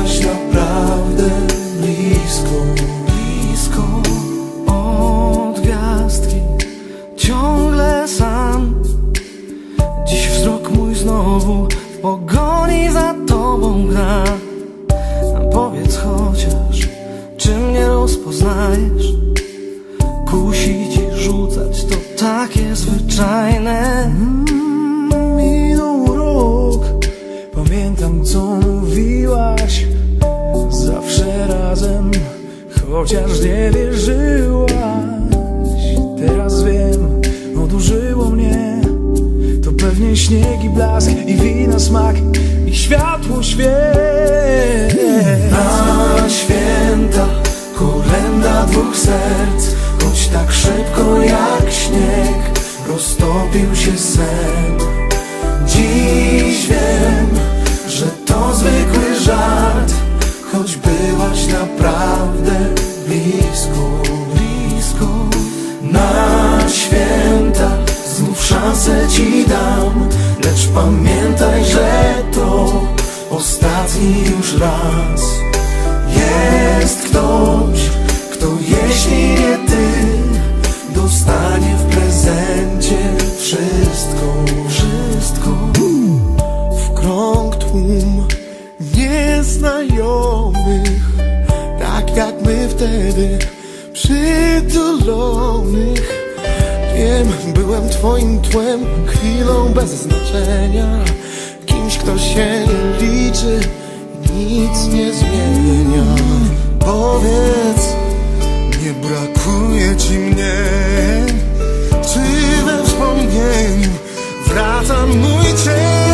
byłaś naprawdę blisko Blisko od gwiazdki. Ciągle sam. Dziś wzrok mój znowu pogoni za tobą gra. Powiedz chociaż Czy mnie rozpoznajesz? Kusić i rzucać To takie zwyczajne. Wierzyłaś Teraz wiem, odurzyło mnie To pewnie śnieg i blask i wina smak I światło świec. Na święta kolenda dwóch serc Choć tak szybko jak śnieg Roztopił się sen. Dziś wiem, że to zwykły żart Choć byłaś naprawdę blisko, szansę ci dam Lecz pamiętaj, że to ostatni już raz. Jest ktoś, kto jeśli nie ty Dostanie w prezencie wszystko, wszystko. W krąg tłum nieznajomych Tak jak my wtedy przytulonych Wiem, byłem twoim tłem, chwilą bez znaczenia. Kimś, kto się nie liczy, nic nie zmienia. Powiedz, nie brakuje ci mnie. Czy we wspomnieniu wraca mój cień